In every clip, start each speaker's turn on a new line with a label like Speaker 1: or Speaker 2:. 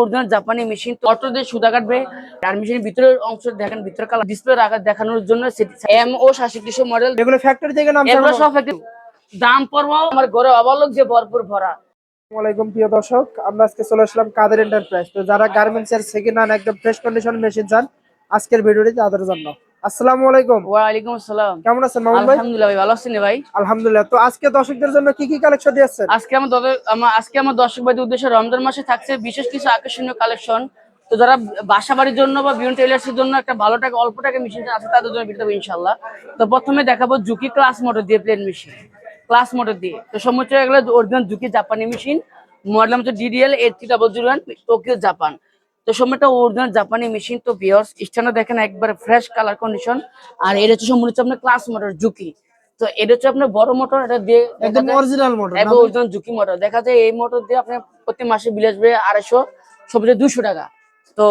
Speaker 1: Original জাপানি machine auto দিয়ে সুতা কাটবে। আর মেশিনের ভিতরের অংশ দেখেন ভিতরে কালার ডিসপ্লে রাখা দেখানোর জন্য এম ও সাতষট্টি মডেল
Speaker 2: এগুলো ফ্যাক্টরি থেকে নাম
Speaker 1: এগুলো সব ফ্যাক্টরি দাম পড়ব আমার ঘরে অবালক যে ভরপুর ভরা।
Speaker 2: আসসালামাইকুম প্রিয় দর্শক। আমরা আজকে চলে আসলাম কাদের এন্টারপ্রাইজ তো যারা গার্মেন্টস এর সেকেন্ড হ্যান্ড একদম ফ্রেশ কন্ডিশন মেশিন চান আজকের ভিডিওটি তাদের জন্য। আসসালামু আলাইকুম।
Speaker 1: আসসালাম।
Speaker 2: কেমন আছেন মামুন ভাই?
Speaker 1: আলহামদুলিল্লাহ ভাই ভালো আছেন ভাই?
Speaker 2: আলহামদুলিল্লাহ। তো আজকে দর্শকদের জন্য কি কি কালেকশন দিয়েছেন?
Speaker 1: আজকে আমার আজকে আমার দর্শক ভাইদের উদ্দেশ্যে রমজান মাসে থাকছে বিশেষ কিছু আকর্ষণীয় কালেকশন তো যারা বাসা বাড়ির জন্য বা বিভিন্ন টেলার্সের জন্য একটা ভালো টাকা অল্প টাকা মেশিন আছে তাদের জন্য ভিডিও দেবো ইনশাল্লাহ তো প্রথমে দেখাবো জুকি ক্লাস মোটর দিয়ে প্লেন মেশিন ক্লাস মোটর দিয়ে। তো সমস্ত এগুলো অরিজিনাল জুকি জাপানি মেশিন মডেল হচ্ছে DDL eight three double zero one Tokyo Japan তো সময়টা অরিজিনাল জাপানি মেশিন তো বিয়ার্স স্ট্যান্ডার দেখেন একবার ফ্রেশ কালার কন্ডিশন আর এটা হচ্ছে সম্পূর্ণ হচ্ছে আপনার ক্লাস মোটর জুকি তো এটা হচ্ছে আপনার বড় মোটর এটা দিয়ে
Speaker 2: একদম অরিজিনাল মডেল
Speaker 1: একদম ওজন ঝুঁকি মোটর দেখা যায় এই মোটর দিয়ে আপনি প্রতি মাসে বিল আসবে আড়াইশো সবচেয়ে দুশো টাকা। তো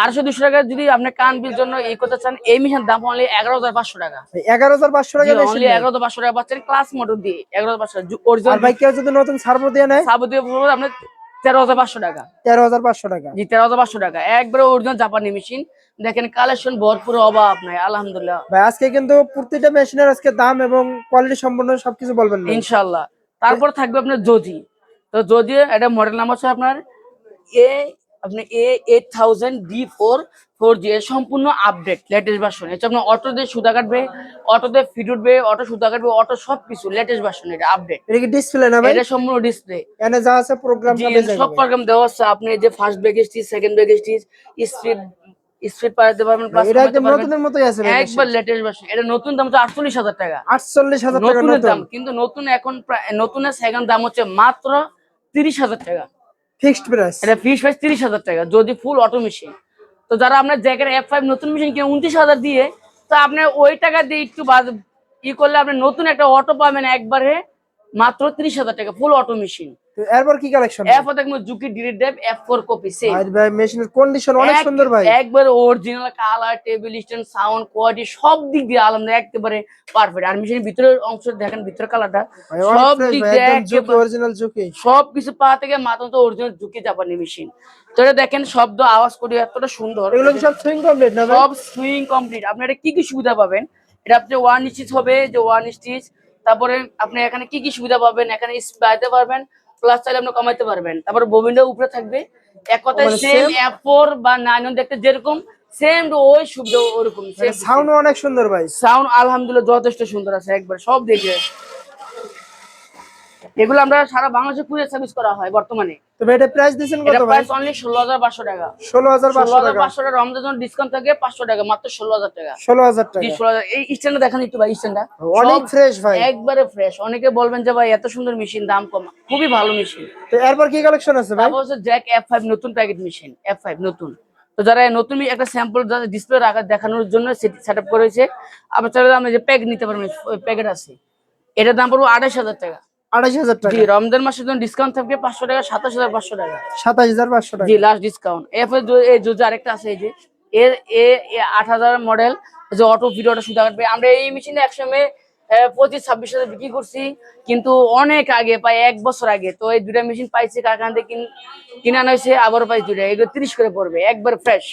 Speaker 1: আড়াইশো দুশো টাকা যদি আপনি কান বিল জন্য এই করতে চান এই মেশিনের দাম অনলি এগারো হাজার পাঁচশো টাকা।
Speaker 2: এগারো হাজার পাঁচশো টাকা মেশিন
Speaker 1: অনলি এগারো হাজার পাঁচশো টাকা পাচ্ছেন ক্লাস মোটর দিয়ে এগারো হাজার পাঁচশো অরিজিনাল
Speaker 2: ভাই কেউ যদি নতুন সার্ভো দিয়ে নেয়?
Speaker 1: সাবু দিয়ে আপনার তেরো হাজার পাঁচশো টাকা।
Speaker 2: তেরো হাজার পাঁচশো টাকা।
Speaker 1: জি তেরো হাজার পাঁচশো টাকা। একবারে অরিজিনাল জাপানি মেশিন দেখেন কালেকশন ভরপুর অভাব নাই আলহামদুলিল্লাহ।
Speaker 2: ভাই আজকে কিন্তু প্রতিটা মেশিনের আজকে দাম এবং কোয়ালিটি সম্পূর্ণ সবকিছু বলবেন
Speaker 1: ইনশাল্লাহ তারপর থাকবে আপনার যদি তো যদি এটা মডেল নাম হচ্ছে আপনার এ আপনি A eight thousand D four four G এর সম্পূর্ণ আপডেট লেটেস্ট ভার্সন এটা আপনার অটো দিয়ে সুতা কাটবে অটো দিয়ে ফিট উঠবে অটো সুতা কাটবে অটো সব কিছু লেটেস্ট ভার্সন এটা আপডেট
Speaker 2: এটা কি ডিসপ্লে না ভাই?
Speaker 1: এটা সম্পূর্ণ ডিসপ্লে
Speaker 2: এনে যা আছে প্রোগ্রাম
Speaker 1: সব প্রোগ্রাম দেওয়া আছে। আপনি যে first back stitch second back stitch speed speed পাঠাতে পারবেন plus
Speaker 2: এটা একদম নতুনের মতোই আছে
Speaker 1: একবার লেটেস্ট ভার্সন এটা নতুন দাম হচ্ছে আটচল্লিশ হাজার টাকা।
Speaker 2: আটচল্লিশ হাজার টাকা নতুন।
Speaker 1: দাম কিন্তু নতুন এখন নতুনের সেকেন্ড দাম হচ্ছে মাত্র তিরিশ হাজার টাকা।
Speaker 2: Fixed price.
Speaker 1: এটা ফিক্সড প্রাইস তিরিশ হাজার টাকা, যদি ফুল অটো মেশিন তো যারা আপনার জ্যাকের এফ ফাইভ নতুন মেশিন কিনে, উনত্রিশ হাজার দিয়ে, তো আপনি ওই টাকা দিয়ে একটু ই করলে আপনি নতুন একটা অটো পাবেন একবারে মাত্র তিরিশ হাজার টাকা ফুল অটো মেশিন
Speaker 2: এরপর কি কালেকশন
Speaker 1: এফ দেখব জুকি ডিরেক্ট ডেভ এফ কপি সেম
Speaker 2: ভাই ভাই মেশিনের কন্ডিশন অনেক সুন্দর ভাই।
Speaker 1: একবার original colour table stand sound quality সব দিক দিয়ে আলহামদুলিল্লাহ একেবারে পারফেক্ট আর মেশিনের ভিতরের অংশ দেখেন ভিতরের কালারটা সব দিক
Speaker 2: ভাই
Speaker 1: দিয়ে
Speaker 2: জুকি অরিজিনাল জুকি
Speaker 1: সবকিছু পা থেকে মাথা তো অরিজিনাল জাপানি মেশিন তো এটা দেখেন শব্দ আওয়াজ করে এতটা সুন্দর।
Speaker 2: এগুলো সব সুইং কমপ্লিট না
Speaker 1: সব সুইং কমপ্লিট আপনি এটা কি কি সুবিধা পাবেন? এটা আপনি ওয়ান স্টিচ হবে যে ওয়ান স্টিচ তারপরে আপনি এখানে কি কি সুবিধা পাবেন এখানে বাড়াতে পারবেন প্লাস চাইলে আপনি কমাইতে পারবেন। তারপরে ববিনটা উপরে থাকবে। এক কথায়
Speaker 2: মানে
Speaker 1: সেম অ্যাপোর বা নাইন দেখতে যেরকম সেম ওই সুবিধা ওরকম
Speaker 2: সাউন্ড অনেক সুন্দর ভাই।
Speaker 1: সাউন্ড আলহামদুলিল্লাহ যথেষ্ট সুন্দর আছে একবার সব দিকে এগুলো আমরা সারা বাংলাদেশে কুরিয়ার সার্ভিস করা হয় বর্তমানে।
Speaker 2: তো ভাই এটা প্রাইস
Speaker 1: এটা
Speaker 2: কত ভাই?
Speaker 1: প্রাইস অনলি ষোলো হাজার পাঁচশো টাকা।
Speaker 2: ষোলো হাজার
Speaker 1: ষোলো
Speaker 2: পাঁচশো
Speaker 1: হাজার
Speaker 2: টাকা।
Speaker 1: পাঁচশো টাকা ডিসকাউন্ট থাকে পাঁচশো টাকা মাত্র ষোলো হাজার টাকা।
Speaker 2: ষোলো হাজার টাকা।
Speaker 1: জি ষোলো হাজার এই স্ট্যান্ডটা দেখান একটু ভাই স্ট্যান্ডটা
Speaker 2: অনেক ফ্রেশ ভাই।
Speaker 1: একবারে ফ্রেশ অনেকে বলবেন যে ভাই এত সুন্দর মেশিন দাম কম। খুবই ভালো মেশিন
Speaker 2: তো এরপর কি কালেকশন আছে ভাই?
Speaker 1: তারপর হচ্ছে জ্যাক এফ ফাইভ নতুন প্যাকেট মেশিন এফ ফাইভ নতুন। তো যারা নতুন একটা স্যাম্পল ডিসপ্লে রাখা দেখানোর জন্য সেট আপ করেছে আবার চাইলে আমরা যে প্যাক নিতে পারবেন প্যাকেট আছে। এটার দাম পড়ব আঠাশ হাজার টাকা।
Speaker 2: হাজার টাকা।
Speaker 1: রমজান মাসের জন্য ডিসকাউন্ট থাকবে পাঁচশো টাকা সাতাশ হাজার পাঁচশো টাকা।
Speaker 2: সাতাশ হাজার পাঁচশো টাকা।
Speaker 1: জি লাস্ট ডিসকাউন্ট আরেকটা আছে এই যে। এর এ আট হাজার মডেল যে অটো ভিডিওটা সুবিধা কাটবে আমরা এই মেশিনে একসময় পঁচিশ ছাব্বিশ হাজার বিক্রি করছি। কিন্তু অনেক আগে প্রায় এক বছর আগে তো এই দুটা মেশিন পাইছি কারখানা থেকে কিন- কিনে আনা হয়েছে? আবারও পাইছি দুটা এগুলো তিরিশ করে পড়বে একবার ফ্রেশ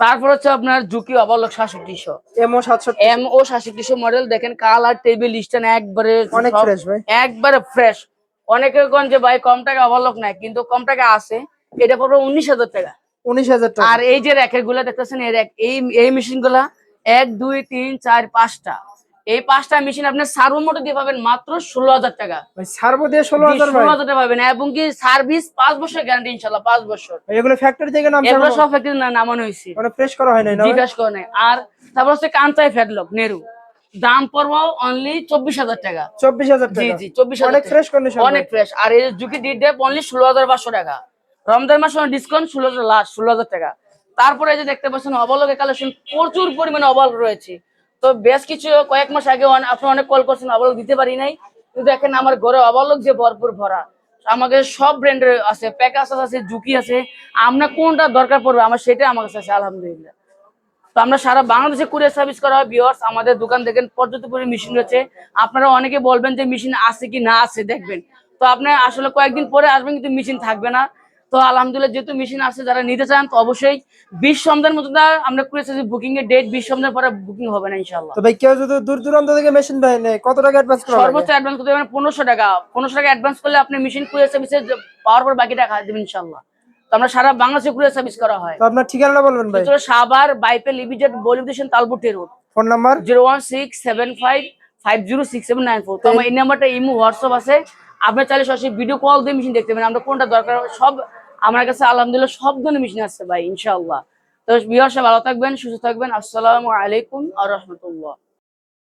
Speaker 1: তারপর হচ্ছে আপনার জুকি অবলক সাতষট্টিশো
Speaker 2: এমও সাতশো
Speaker 1: এম ও সাতষট্টিশো মডেল দেখেন কালার টেবিল স্ট্যান্ড একবারে
Speaker 2: অনেক ফ্রেশ ভাই।
Speaker 1: একবারে ফ্রেশ অনেকে কোন যে ভাই কম টাকা অবলোক নাই কিন্তু কম টাকা আছে এটা পড়বে উনিশ হাজার টাকা।
Speaker 2: উনিশ হাজার টাকা।
Speaker 1: আর এই যে র্যাকেরগুলা দেখতেছেন এই এই মেশিনগুলা এক দুই তিন চার পাঁচটা। এই পাঁচটা মেশিন আপনি সার্ভো মোটর দিয়ে পাবেন মাত্র ষোলো হাজার টাকা।
Speaker 2: সার্ভো দিয়ে ষোলো হাজার
Speaker 1: ষোলো হাজার টাকা পাবেন এবং কি সার্ভিস পাঁচ বছর গ্যারান্টি ইনশাল্লাহ পাঁচ বছর।
Speaker 2: এগুলো ফ্যাক্টরি থেকে নাম
Speaker 1: এগুলো সব ফ্যাক্টরি নামানো হয়েছে।
Speaker 2: মানে ফ্রেশ করা হয় নাই না?
Speaker 1: জিজ্ঞাসা করে নাই। আর তারপর হচ্ছে কান্তাই ফ্যাটলক নেরু। দাম পড়ব অনলি চব্বিশ হাজার টাকা।
Speaker 2: চব্বিশ হাজার
Speaker 1: জি জি চব্বিশ
Speaker 2: অনেক ফ্রেশ কন্ডিশন
Speaker 1: অনেক ফ্রেশ আর এই জুকি ডিট ডেপ অনলি ষোলো হাজার পাঁচশো টাকা। রমজান মাসে ডিসকাউন্ট ষোলো হাজার লাস্ট ষোলো হাজার টাকা। তারপরে যে দেখতে পাচ্ছেন অবলকের কালেকশন প্রচুর পরিমাণে অবল রয়েছে। তো বেশ কিছু কয়েক মাস আগে আপনি অনেক কল করছেন অবলক দিতে পারি নাই। কিন্তু দেখেন আমার ঘরে অবলক যে ভরপুর ভরা। আমাকে সব ব্র্যান্ডের আছে প্যাকাস আছে জুকি আছে। আমরা কোনটা দরকার পড়বে? আমার সেটা আমার কাছে আছে, আলহামদুলিল্লাহ। তো আমরা সারা বাংলাদেশে কুরিয়ার সার্ভিস করা হয় ভিউয়ার্স আমাদের দোকান দেখেন, পর্যাপ্ত পরিমাণে মেশিন রয়েছে। আপনারা অনেকে বলবেন যে মেশিন আছে কি না আছে, দেখবেন। তো আপনি আসলে কয়েকদিন পরে আসবেন, কিন্তু মেশিন থাকবে না। তো আলহামদুলিল্লাহ যেহেতু মেশিন আছে যারা নিতে চান তো অবশ্যই বিশ সন্ধ্যার মতো আমরা করেছি বুকিং এর ডেট বিশ সন্ধ্যার পরে বুকিং হবে না ইনশাল্লাহ
Speaker 2: তো ভাই কেউ যদি দূর দূরান্ত থেকে মেশিন ভাই নেয় কত টাকা অ্যাডভান্স
Speaker 1: সর্বোচ্চ অ্যাডভান্স করতে হবে পনেরোশো টাকা। পনেরোশো টাকা অ্যাডভান্স করলে আপনি মেশিন কুরিয়ার সার্ভিসে পাওয়ার পর বাকি টাকা দেবেন ইনশাল্লাহ তো আমরা সারা বাংলাদেশে কুরিয়ার সার্ভিস করা হয়।
Speaker 2: তো আপনার ঠিকানাটা বলবেন ভাই?
Speaker 1: বাইপে limited বলিউডেশন Talpur road.
Speaker 2: Phone number?
Speaker 1: Zero one six seven five five zero six seven nine four. তো আমার এই নাম্বারটা ইমো হোয়াটসঅ্যাপ আছে। আপনি চাইলে সরাসরি ভিডিও কল দিয়ে মেশিন দেখতে পারেন। আমরা কোনটা দরকার সব আমার কাছে আলহামদুলিল্লাহ সব ধরনের মেশিন আছে ভাই, ইনশাআল্লাহ। তো বিহার ভালো থাকবেন, সুস্থ থাকবেন। আসসালামু আলাইকুম আর রহমতুল্লাহ।